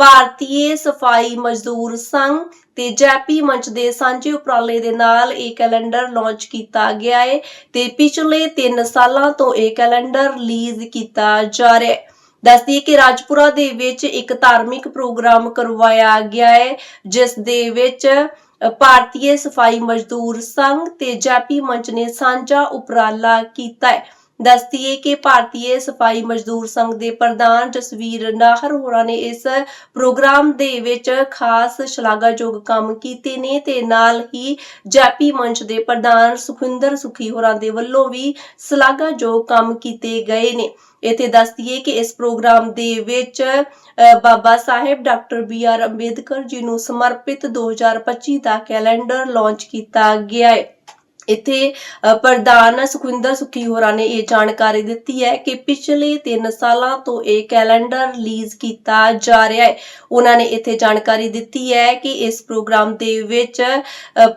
ਭਾਰਤੀ ਸਫ਼ਾਈ ਮਜ਼ਦੂਰ ਸੰਘ ਤੇ ਜੈਪੀ ਮੰਚ ਦੇ ਸਾਂਝੇ ਉਪਰਾਲੇ ਦੇ ਨਾਲ ਇਹ ਕੈਲੰਡਰ ਲਾਂਚ ਕੀਤਾ ਗਿਆ ਹੈ ਤੇ ਪਿਛਲੇ 3 ਸਾਲਾਂ ਤੋਂ ਇਹ ਕੈਲੰਡਰ ਰਿਲੀਜ਼ ਕੀਤਾ ਜਾ ਰਿਹਾ ਹੈ। ਦੱਸਦੀ ਕਿ ਰਾਜਪੁਰਾ ਦੇ ਵਿੱਚ ਇੱਕ ਧਾਰਮਿਕ ਪ੍ਰੋਗਰਾਮ ਕਰਵਾਇਆ ਗਿਆ ਹੈ, ਜਿਸ ਦੇ ਵਿੱਚ ਭਾਰਤੀ ਸਫ਼ਾਈ ਮਜ਼ਦੂਰ ਸੰਘ ਤੇ ਜੈਪੀ ਮੰਚ ਨੇ ਸਾਂਝਾ ਉਪਰਾਲਾ ਕੀਤਾ ਹੈ। ਦੱਸਦੀਏ ਕਿ ਭਾਰਤੀ ਸਫ਼ਾਈ ਮਜ਼ਦੂਰ ਸੰਘ ਦੇ ਪ੍ਰਧਾਨ ਜਸਵੀਰ ਨਾਹਰ ਹੋਰਾਂ ਨੇ ਇਸ ਪ੍ਰੋਗਰਾਮ ਦੇ ਵਿੱਚ ਖਾਸ ਸ਼ਲਾਘਾਯੋਗ ਕੰਮ ਕੀਤੇ ਨੇ ਤੇ ਨਾਲ ਹੀ ਜੈਪੀ ਮੰਚ ਦੇ ਪ੍ਰਧਾਨ ਸੁਖਿੰਦਰ ਸੁਖੀ ਹੋਰਾਂ ਦੇ ਵੱਲੋਂ ਵੀ ਸ਼ਲਾਘਾਯੋਗ ਕੰਮ ਕੀਤੇ ਗਏ ਨੇ। ਇੱਥੇ ਦੱਸਦੀਏ ਕਿ ਇਸ ਪ੍ਰੋਗਰਾਮ ਦੇ ਵਿੱਚ Baba Sahib doctor B R Ambedkar ji ਨੂੰ ਸਮਰਪਿਤ 2025 ਦਾ ਕੈਲੰਡਰ ਲਾਂਚ ਕੀਤਾ ਗਿਆ ਹੈ। ਇੱਥੇ ਪ੍ਰਧਾਨ ਸੁਖਵਿੰਦਰ ਸੁਖੀ ਹੋਰਾਂ ਨੇ ਇਹ ਜਾਣਕਾਰੀ ਦਿੱਤੀ ਹੈ ਕਿ ਪਿਛਲੇ 3 ਸਾਲਾਂ ਤੋਂ ਇਹ ਕੈਲੰਡਰ ਰਿਲੀਜ਼ ਕੀਤਾ ਜਾ ਰਿਹਾ ਹੈ। ਉਹਨਾਂ ਨੇ ਇੱਥੇ ਜਾਣਕਾਰੀ ਦਿੱਤੀ ਹੈ ਕਿ ਇਸ ਪ੍ਰੋਗਰਾਮ ਦੇ ਵਿੱਚ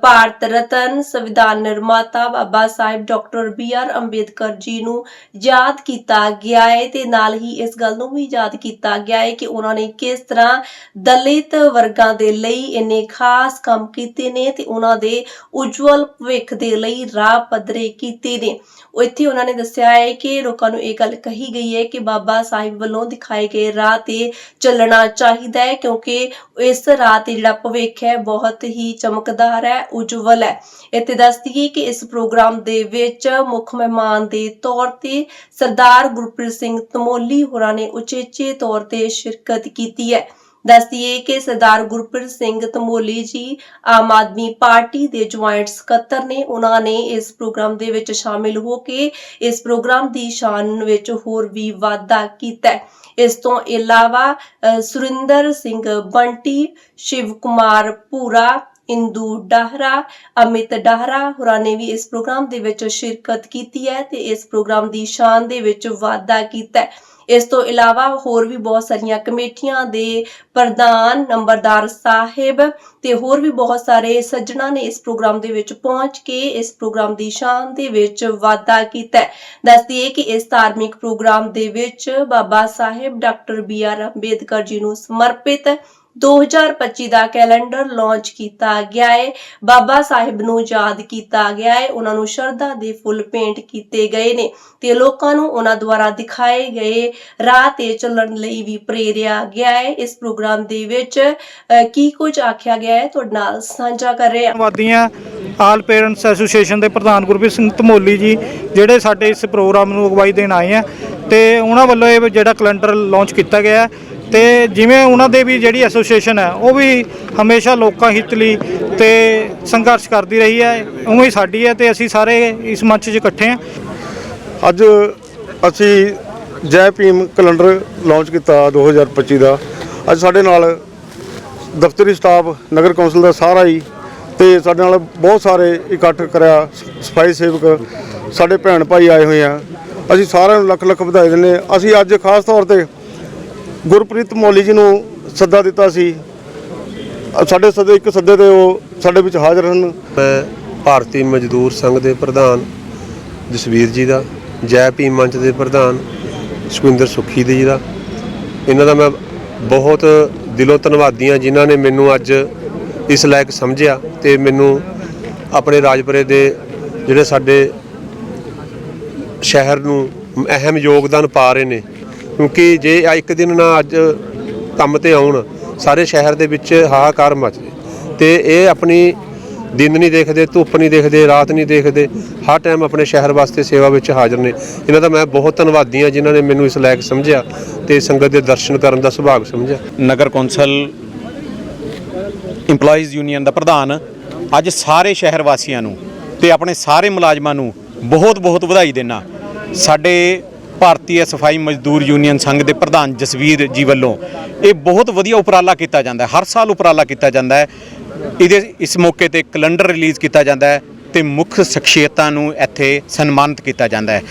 ਭਾਰਤ ਰਤਨ ਸੰਵਿਧਾਨ ਨਿਰਮਾਤਾ Baba Sahib doctor B R Ambedkar ji ਨੂੰ ਯਾਦ ਕੀਤਾ ਗਿਆ ਹੈ ਤੇ ਨਾਲ ਹੀ ਇਸ ਗੱਲ ਨੂੰ ਵੀ ਯਾਦ ਕੀਤਾ ਗਿਆ ਹੈ ਕਿ ਉਹਨਾਂ ਨੇ ਕਿਸ ਤਰ੍ਹਾਂ ਦਲਿਤ ਵਰਗਾਂ ਦੇ ਲਈ ਇੰਨੇ ਖਾਸ ਕੰਮ ਕੀਤੇ ਨੇ ਤੇ ਉਹਨਾਂ ਦੇ ਉਜਵਲ ਭਵਿੱਖ ਦੇ ਲਈ ਰਾਹ ਪੱਧਰੇ ਕੀਤੇ ਨੇ। ਇੱਥੇ ਉਹਨਾਂ ਨੇ ਦੱਸਿਆ ਹੈ ਕਿ ਲੋਕਾਂ ਨੂੰ ਇਹ ਗੱਲ ਕਹੀ ਗਈ ਹੈ ਕਿ ਬਾਬਾ ਸਾਹਿਬ ਵੱਲੋਂ ਦਿਖਾਏ ਗਏ ਰਾਹ ਤੇ ਚੱਲਣਾ ਚਾਹੀਦਾ ਹੈ ਕਿਉਂਕਿ ਇਸ ਰਾਹ ਤੇ ਜਿਹੜਾ ਭਵਿੱਖ ਹੈ ਬਹੁਤ ਹੀ ਚਮਕਦਾਰ ਹੈ, ਉਜਵਲ ਹੈ। ਇੱਥੇ ਦੱਸ ਦਈਏ ਕਿ ਇਸ ਪ੍ਰੋਗਰਾਮ ਦੇ ਵਿੱਚ ਮੁੱਖ ਮਹਿਮਾਨ ਦੇ ਤੌਰ ਤੇ ਸਰਦਾਰ ਗੁਰਪ੍ਰੀਤ ਸਿੰਘ ਤਮੋਲੀ ਹੋਰਾਂ ਨੇ ਉਚੇਚੇ ਤੌਰ ਤੇ ਸ਼ਿਰਕਤ ਕੀਤੀ ਹੈ। ਦੱਸ ਕਿ ਸਰਦਾਰ ਗੁਰਪ੍ਰੀਤ ਸਿੰਘ ਤਮੋਲੀ ਜੀ ਆਮ ਆਦਮੀ ਪਾਰਟੀ ਦੇ ਜੁਆਇੰਟ ਸਕੱਤਰ ਨੇ। ਉਹਨਾਂ ਨੇ ਇਸ ਪ੍ਰੋਗਰਾਮ ਦੇ ਵਿੱਚ ਸ਼ਾਮਿਲ ਹੋ ਕੇ ਇਸ ਪ੍ਰੋਗਰਾਮ ਦੀ ਸ਼ਾਨ ਵਿੱਚ ਹੋਰ ਵੀ ਵਾਧਾ ਕੀਤਾ ਇਸ ਤੋਂ ਇਲਾਵਾ ਸੁਰਿੰਦਰ ਸਿੰਘ ਬੰਟੀ, ਸ਼ਿਵ ਕੁਮਾਰ ਪੂਰਾ ਇੰਦੂ ਡਾਹਰਾ, ਅਮਿਤ ਡਾਹਰਾ ਹੋਰਾਂ ਨੇ ਵੀ ਇਸ ਪ੍ਰੋਗਰਾਮ ਦੇ ਵਿੱਚ ਸ਼ਿਰਕਤ ਕੀਤੀ ਹੈ ਤੇ ਇਸ ਪ੍ਰੋਗਰਾਮ ਦੀ ਸ਼ਾਨ ਦੇ ਵਿੱਚ ਵਾਧਾ ਕੀਤਾ ਹੈ। ਇਸ ਤੋਂ ਇਲਾਵਾ ਹੋਰ ਵੀ ਬਹੁਤ ਸਾਰੀਆਂ ਕਮੇਟੀਆਂ ਦੇ ਪ੍ਰਧਾਨ, ਨੰਬਰਦਾਰ ਸਾਹਿਬ ਤੇ ਹੋਰ ਵੀ ਬਹੁਤ ਸਾਰੇ ਸੱਜਣਾ ਨੇ ਇਸ ਪ੍ਰੋਗਰਾਮ ਦੇ ਵਿੱਚ ਪਹੁੰਚ ਕੇ ਇਸ ਪ੍ਰੋਗਰਾਮ ਦੀ ਸ਼ਾਨ ਦੇ ਵਿੱਚ ਵਾਧਾ ਕੀਤਾ ਹੈ। ਦੱਸਦੀ ਹੈ ਕਿ ਇਸ ਧਾਰਮਿਕ ਪ੍ਰੋਗਰਾਮ ਦੇ ਵਿੱਚ Baba Sahib doctor B R Ambedkar ji ਨੂੰ ਸਮਰਪਿਤ 2025 ਦਾ ਕੈਲੰਡਰ ਲਾਂਚ ਕੀਤਾ ਗਿਆ ਹੈ। ਬਾਬਾ ਸਾਹਿਬ ਨੂੰ ਯਾਦ ਕੀਤਾ ਗਿਆ ਹੈ। ਉਹਨਾਂ ਨੂੰ ਸ਼ਰਧਾ ਦੇ ਫੁੱਲ ਪੇਂਟ ਕੀਤੇ ਗਏ ਨੇ ਤੇ ਲੋਕਾਂ ਨੂੰ ਉਹਨਾਂ ਦੁਆਰਾ ਦਿਖਾਏ ਗਏ ਰਾਹ ਤੇ ਚੱਲਣ ਲਈ ਵੀ ਪ੍ਰੇਰਿਆ ਗਿਆ ਹੈ। ਇਸ ਪ੍ਰੋਗਰਾਮ ਦੇ ਵਿੱਚ ਕੀ ਕੁਝ ਆਖਿਆ ਗਿਆ ਹੈ, ਤੁਹਾਡੇ ਨਾਲ ਸਾਂਝਾ ਕਰ ਰਹੇ ਹਾਂ। ਧੰਨਵਾਦੀਆਂ, ਆਲ ਪੇਰੈਂਟਸ ਐਸੋਸੀਏਸ਼ਨ ਦੇ ਪ੍ਰਧਾਨ ਗੁਰਪ੍ਰੀਤ ਸਿੰਘ ਧਮੋਲੀ ਜੀ, ਜਿਹੜੇ ਸਾਡੇ ਇਸ ਪ੍ਰੋਗਰਾਮ ਨੂੰ ਅਗਵਾਈ ਦੇਣ ਆਏ ਆ ਤੇ ਉਹਨਾਂ ਵੱਲੋਂ ਇਹ ਜਿਹੜਾ ਕੈਲੰਡਰ ਲਾਂਚ ਕੀਤਾ ਗਿਆ ਹੈ ਤੇ ਜਿਵੇਂ ਉਹਨਾਂ ਦੇ ਵੀ ਜਿਹੜੀ ਐਸੋਸੀਏਸ਼ਨ ਹੈ, ਉਹ ਵੀ ਹਮੇਸ਼ਾ ਲੋਕਾਂ ਹਿੱਤ ਲਈ ਤੇ ਸੰਘਰਸ਼ ਕਰਦੀ ਰਹੀ ਹੈ, ਉਵੇਂ ਹੀ ਸਾਡੀ ਹੈ ਤੇ ਅਸੀਂ ਸਾਰੇ ਇਸ ਮੰਚ 'ਚ ਇਕੱਠੇ ਹਾਂ। ਅੱਜ ਅਸੀਂ ਜੈ ਭੀਮ ਕੈਲੰਡਰ ਲਾਂਚ ਕੀਤਾ 2025 ਦਾ। ਅੱਜ ਸਾਡੇ ਨਾਲ ਦਫ਼ਤਰੀ ਸਟਾਫ, ਨਗਰ ਕੌਂਸਲ ਦਾ ਸਾਰਾ ਹੀ ਤੇ ਸਾਡੇ ਨਾਲ ਬਹੁਤ ਸਾਰੇ ਇਕੱਠ ਕਰਿਆ ਸਫ਼ਾਈ ਸੇਵਕ, ਸਾਡੇ ਭੈਣ ਭਾਈ ਆਏ ਹੋਏ ਆ। ਅਸੀਂ ਸਾਰਿਆਂ ਨੂੰ ਲੱਖ ਲੱਖ ਵਧਾਈ ਦਿੰਦੇ ਹਾਂ। ਅਸੀਂ ਅੱਜ ਖਾਸ ਤੌਰ ਤੇ ਗੁਰਪ੍ਰੀਤ ਮੌਲੀ ਜੀ ਨੂੰ ਸੱਦਾ ਦਿੱਤਾ ਸੀ। ਸਾਡੇ ਸੱਦੇ ਇੱਕ ਸੱਦੇ ਤੇ ਉਹ ਸਾਡੇ ਵਿੱਚ ਹਾਜ਼ਰ ਹਨ। ਮੈਂ ਭਾਰਤੀ ਮਜ਼ਦੂਰ ਸੰਘ ਦੇ ਪ੍ਰਧਾਨ ਜਸਵੀਰ ਜੀ ਦਾ, ਜੈ ਭੀਮ ਮੰਚ ਦੇ ਪ੍ਰਧਾਨ ਸੁਖਿੰਦਰ ਸੁਖੀ ਜੀ ਦਾ। ਇਹਨਾਂ ਦਾ ਮੈਂ ਬਹੁਤ ਦਿਲੋਂ ਧੰਨਵਾਦੀ ਹਾਂ ਜਿਨ੍ਹਾਂ ਨੇ ਮੈਨੂੰ ਅੱਜ ਇਸ ਲਾਇਕ ਸਮਝਿਆ ਤੇ ਮੈਨੂੰ ਆਪਣੇ ਰਾਜਪੁਰੇ ਦੇ ਜਿਹੜੇ ਸਾਡੇ ਸ਼ਹਿਰ ਨੂੰ ਅਹਿਮ ਯੋਗਦਾਨ ਪਾ ਰਹੇ ਨੇ। ਕਿਉਂਕਿ ਜੇ ਇੱਕ ਦਿਨ ਨਾ ਅੱਜ ਕੰਮ ਤੇ ਆਉਣ, ਸਾਰੇ ਸ਼ਹਿਰ ਦੇ ਵਿੱਚ ਹਾਹਾਕਾਰ ਮਚ ਜੇ। ਤੇ ਇਹ ਆਪਣੀ ਦਿਨ ਨਹੀਂ ਦੇਖਦੇ, ਧੁੱਪ ਨਹੀਂ ਦੇਖਦੇ, ਰਾਤ ਨਹੀਂ ਦੇਖਦੇ, ਹਰ ਟਾਈਮ ਆਪਣੇ ਸ਼ਹਿਰ ਵਾਸਤੇ ਸੇਵਾ ਵਿੱਚ ਹਾਜ਼ਰ ਨੇ। ਇਹਨਾਂ ਦਾ ਮੈਂ ਬਹੁਤ ਧੰਨਵਾਦੀ ਹਾਂ ਜਿਨ੍ਹਾਂ ਨੇ ਮੈਨੂੰ ਇਸ ਲਾਇਕ ਸਮਝਿਆ ਤੇ ਸੰਗਤ ਦੇ ਦਰਸ਼ਨ ਕਰਨ ਦਾ ਸੁਭਾਗ ਸਮਝਿਆ। ਨਗਰ ਕੌਂਸਲ EMPLOYEES ਯੂਨੀਅਨ ਦਾ ਪ੍ਰਧਾਨ ਅੱਜ ਸਾਰੇ ਸ਼ਹਿਰ ਵਾਸੀਆਂ ਨੂੰ ਤੇ ਆਪਣੇ ਸਾਰੇ ਮੁਲਾਜ਼ਮਾਂ ਨੂੰ ਬਹੁਤ ਬਹੁਤ ਵਧਾਈ ਦੇਣਾ ਸਾਡੇ ਭਾਰਤੀ ਸਫ਼ਾਈ ਮਜ਼ਦੂਰ ਯੂਨੀਅਨ ਸੰਘ ਦੇ ਪ੍ਰਧਾਨ ਜਸਵੀਰ ਜੀ ਵੱਲੋਂ। ਇਹ ਬਹੁਤ ਵਧੀਆ ਉਪਰਾਲਾ ਕੀਤਾ ਜਾਂਦਾ ਹੈ, ਹਰ ਸਾਲ ਉਪਰਾਲਾ ਕੀਤਾ ਜਾਂਦਾ ਹੈ। ਇਹਦੇ ਇਸ ਮੌਕੇ ਤੇ ਕੈਲੰਡਰ ਰਿਲੀਜ਼ ਕੀਤਾ ਜਾਂਦਾ ਹੈ ਤੇ ਮੁੱਖ ਸ਼ਖਸੀਅਤਾਂ ਨੂੰ ਇੱਥੇ ਸਨਮਾਨਿਤ ਕੀਤਾ ਜਾਂਦਾ ਹੈ।